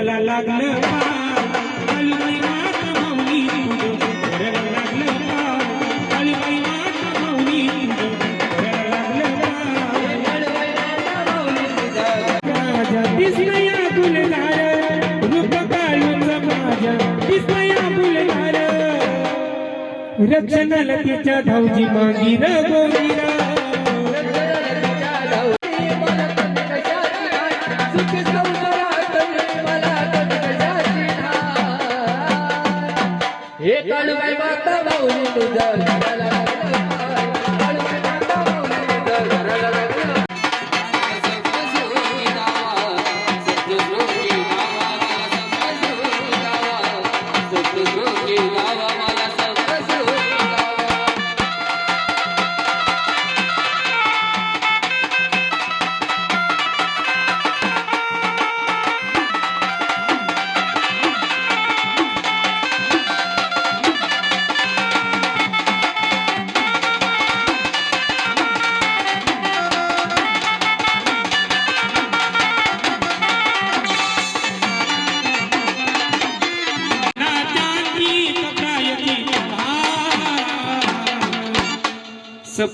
माता लागलं पाय. काळीबाई लागलं रक्षणाला तिच्या धावजी मागी र माऊली तुझं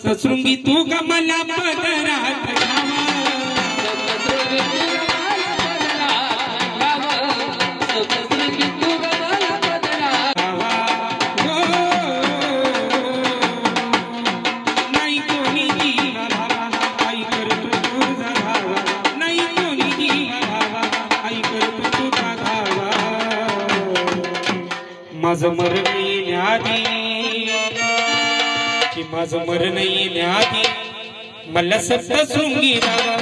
आई तू कमला पदरात माझं मरण येण्याआधी माझं मरण येण्याआधी मला सत्ता सुंगी रावा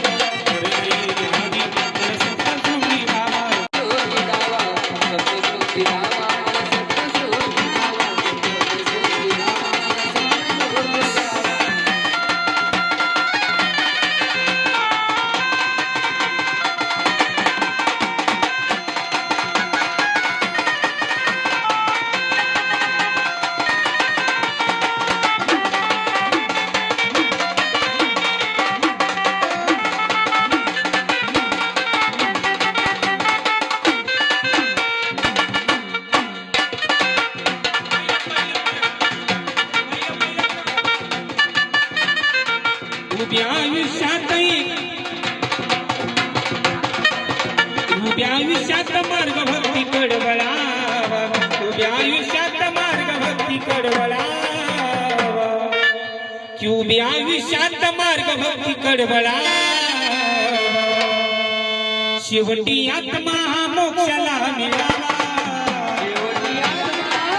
शेवटी आत्मा हा मोक्षाला मिळावा शेवटी आत्मा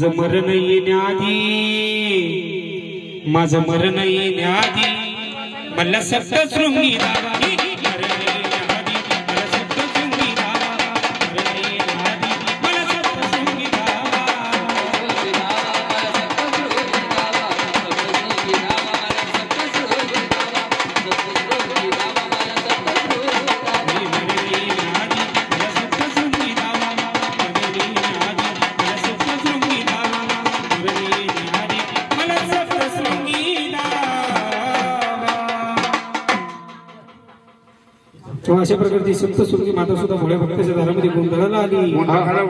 माझं मरण येण्याआधी माझं मरण येण्याआधी मला सप्तशृंगी गावा अशा प्रकारची सप्तशृंगी माता सुद्धा भोळ्या भक्ताच्या दारामध्ये गोंधळाला आली. गोंधळाला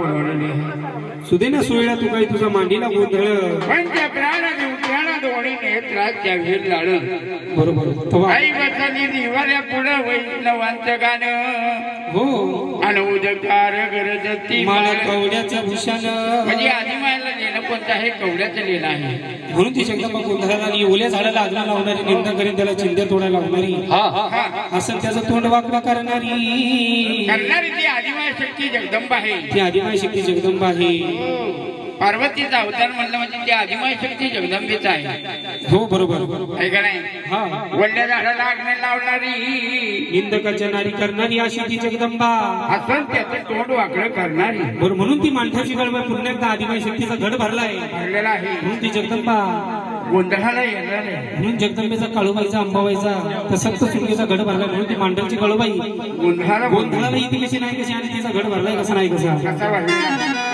सुवेळा तू काही तुझा मांडीला गोंधळ? पण त्या प्राणाने उद्याना दोणी नेत्राच्या वीर लाडू बरोबर आई बसली पुढं गाणं हो. आणि उदकार गरजती माळ. कवड्याच्या भूषण म्हणजे आधी मला नेलं कोणत्याही कवड्याचं लिहिलं आहे. म्हणून ती जगदंबा गोंधळाला आणि ओल्या झाडाला आजला लावणारी निंदा करीन त्याला चिंध्या तोडायला लावणारी. हा हा हा. असं त्याचं तोंड वाकडा करणारी. करणारी ती आदिवासी शक्ती जगदंबा आहे. ती आदिमाय शक्ती जगदंबा आहे. पार्वतीचा अवतार म्हणलं म्हणजे ती आदिवासी शक्ती जगदंबेच आहे. हो बरोबर. आहे का नाही? झाडाला आग्ने लावणारी. निंदकाच्या नारी करणारी अशी ती जगदंबा. असं त्याचं तोंड वाकडं करणारी. बरं म्हणून ती माणसाची गळबाई पुन्हा एकदा आदिमाय शक्तीचा घड भरलाय. भरलेला आहे. म्हणून ती जगदंबा. गोंधळाला येणार आहे. म्हणून जगदंबेचा काळूबाईचा अंबाबाईचा तर सप्त सुंगीचा घड भरलाय म्हणून ती मांडलची काळूबाई गोंधळाला गोंधळाला इथे कशी नाही कशी आणि तिचा घड भरलाय कसा नाही कसा.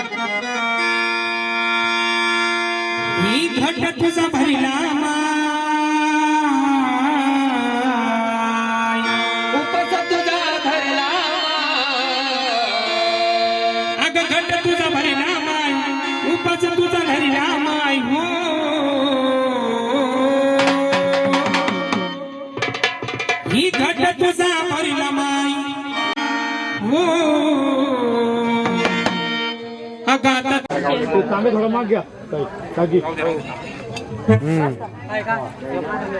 ही घट तुझा भरला. उपस तुझा धरला अगं घट तुझा भरला माय. उपाच तुझा धरला माय. हो. ही घट तुझा भरला माय. हो. अगं आता तांबे थोडं माग घ्या. काकी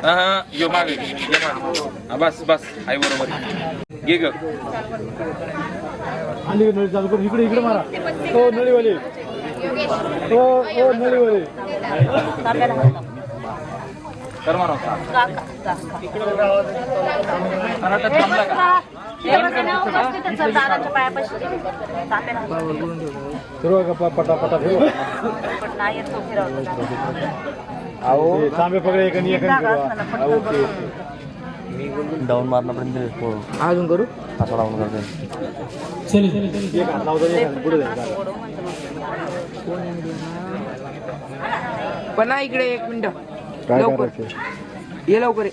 हा हा यो मागे ये मागे. बस बस. आहे बरोबर घे ग. आली का नळी चालू करून इकडे इकडे मारा. हो नळीवाले. हो हो नळीवाले. कर मारा. फिरवा का? प- पटा पटा फिरवा ते तांबे पकडे एकानी फिरवा. हा, ओके डाऊन मारण्यापर्यंत अजून करू? असा डाऊन करते. चल एक हात लावतो एक हात पुढे जायचं पण ना इकडे एक मिनिट. काय लवकर. करायचं ये लवकर ये.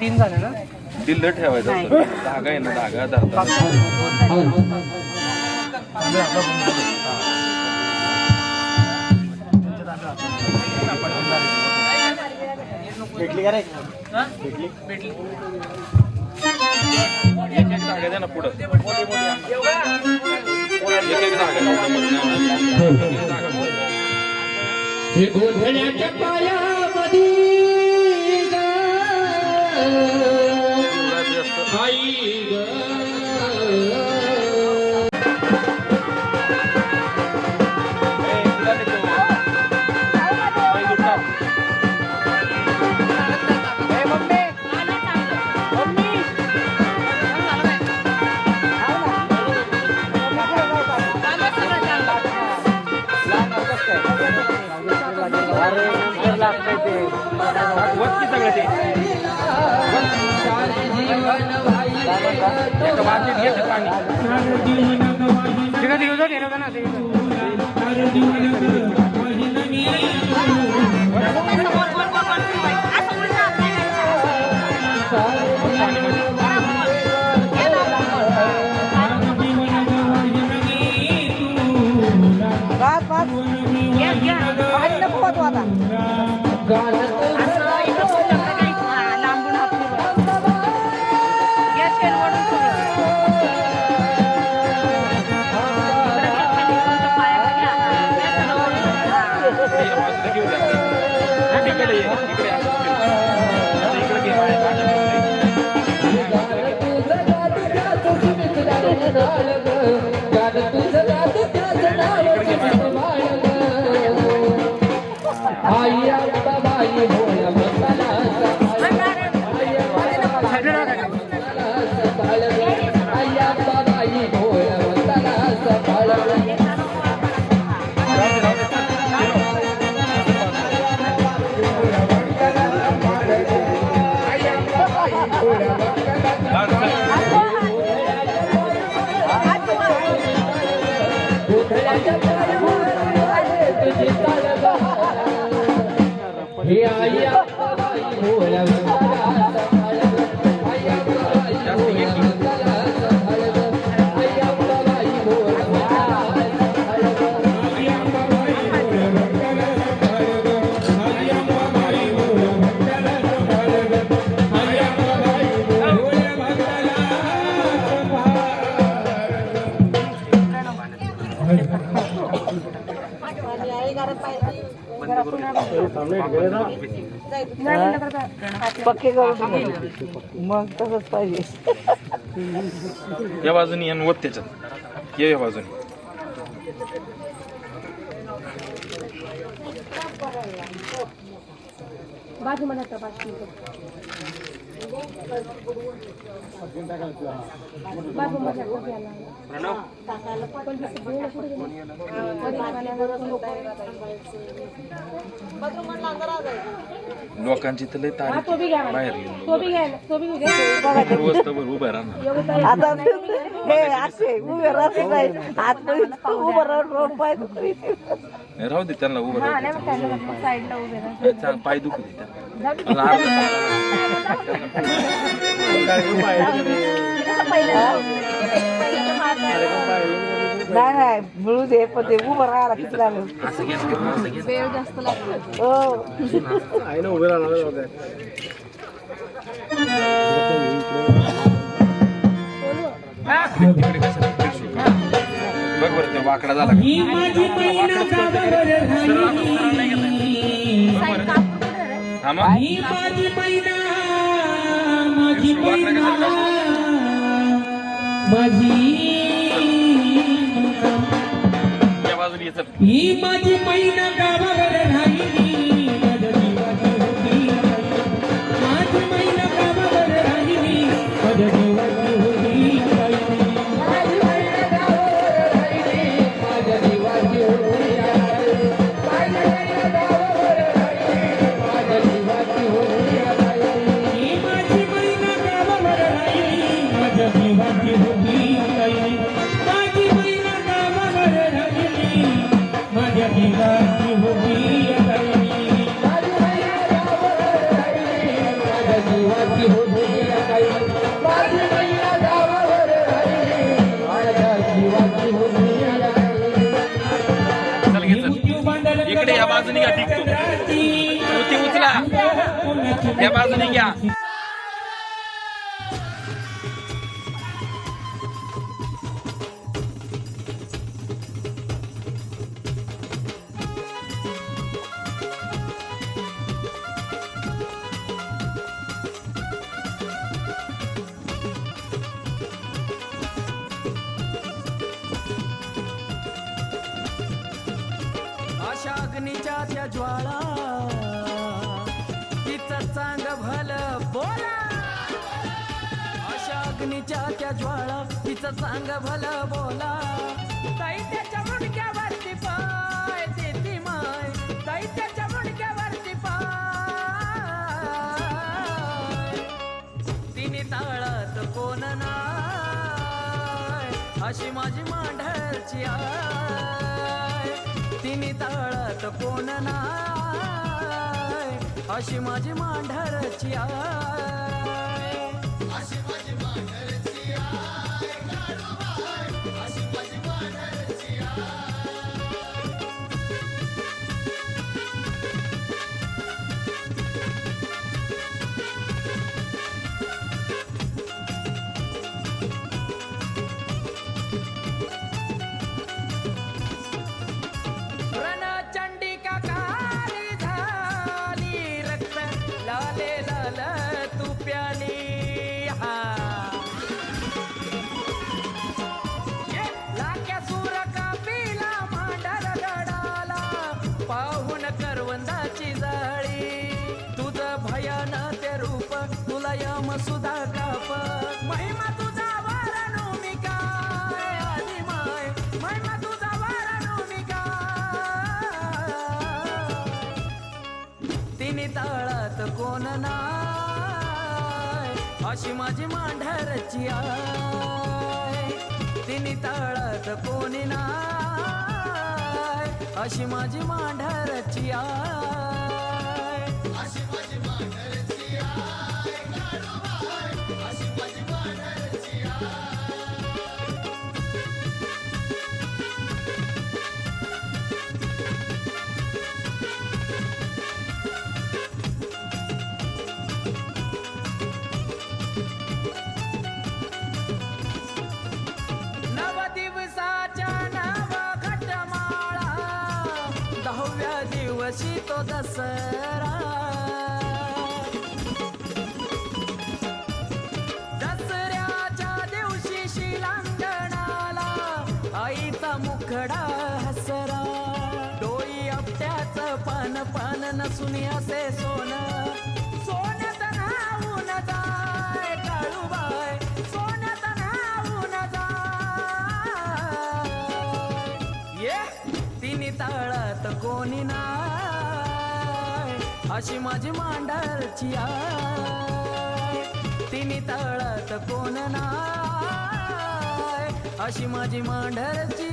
तीन झाले ना? दिल्ल ठेवायचं असतं. धागा आहे ना धागा धरता एक एक धागा द्या ना पुढं. एक एक धागा. एक एक धागा. पुढं. हे ঠিক আছে ঠিক আছে না ঠিক আছে हे आई आत्ता पक्के करून मग तसंच पाहिजे या बाजूनी आणि वत त्याच्यात. ये या बाजूनी. बाजू म्हणत बाजू लोकांची तर लय तारीख बाहेर उभं राहणार. हे राहू दे त्यांना उभं राहू पाय दुखू दे नाही नाही मिळू दे पण ते उभं राहायला किती लागलं असं घे ना. हो आहे ना उभे राहणार? बघ बरं ते वाकडा झाला? ही मग माझी मैना माझी. ही माझी मैना गावावर या बाजूने घ्या त्या चांग भल बोला. अशा अग्नीच्या त्या ज्वाळा तिचं चांग भल बोला. ताई त्याच्या मुडक्यावरती पाय देती माय. ताई त्याच्या मुडक्यावरती पाय. तिने ताळात कोण नाय अशी माझी मांढरची आय तिने ताळात कोण नाय अशी माझी मांढरची आय तळात कोण नाय अशी माझी मांढरची आय तिने तळात कोणी नाय अशी माझी मांढरची आय दिवसाच्या तो दसरा दसऱ्याच्या दिवशी शिलांगणाला आईचा मुखडा हसरा. डोई आपट्याच पान पान नसून असे सोन. सोन्यात नाहून जाय काळूबाय सोन्यात नाहून जाय. ये तिन्ही ताळात कोणी ना अशी माझी मांडरची तिने तळत कोण नाय? अशी माझी मांडरची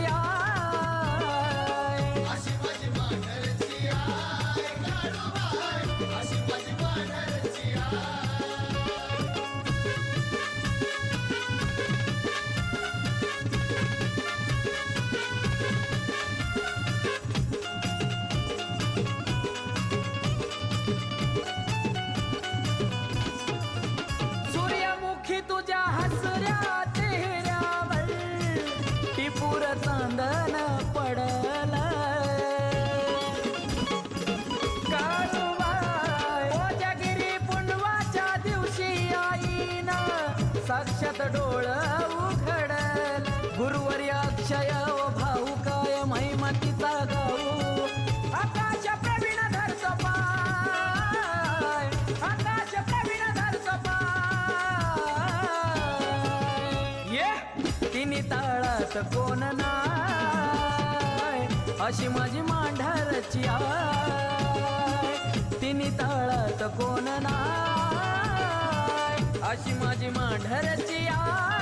कोण नाय अशी माझी मांढरची आय तिन्ही तळत कोण नाय अशी माझी मांढरची आय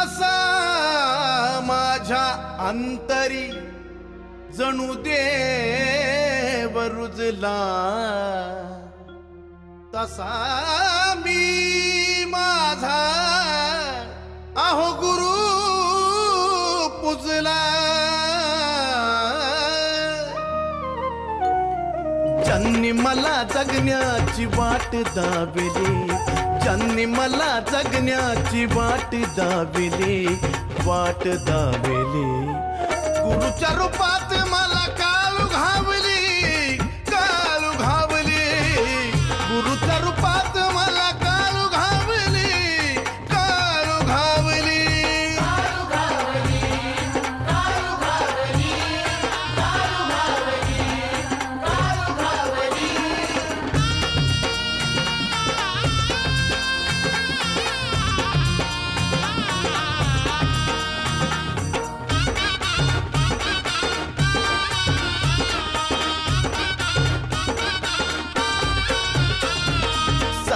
असा माझ्या अंतरी जणू देव रुजला. तसा मी माझा अहो गुरु पुजला. ज्यांनी मला जगण्याची वाट दाबली. ज्यांनी मला जगण्याची वाट दाविली वाट दाविली. गुरुच्या रूपात मला काळू घाव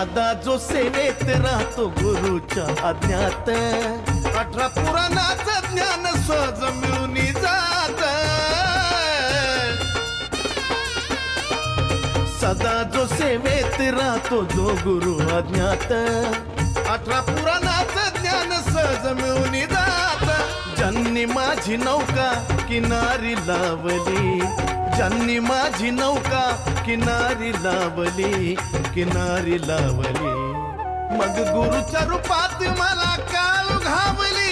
सदा जो सेवेत राहतो गुरुच्या अज्ञात अठरा पुराणाचं ज्ञान सहज मिळून जात. सदा जो सेवेत राहतो जो गुरु अज्ञात अठरा पुराणाचं ज्ञान सहज मिळून जात. ज्यांनी माझी नौका किनारी लावली ज्यांनी माझी नौका किनारी लावली किनारी लावली. मग गुरुच्या रूपात मला काळू घावली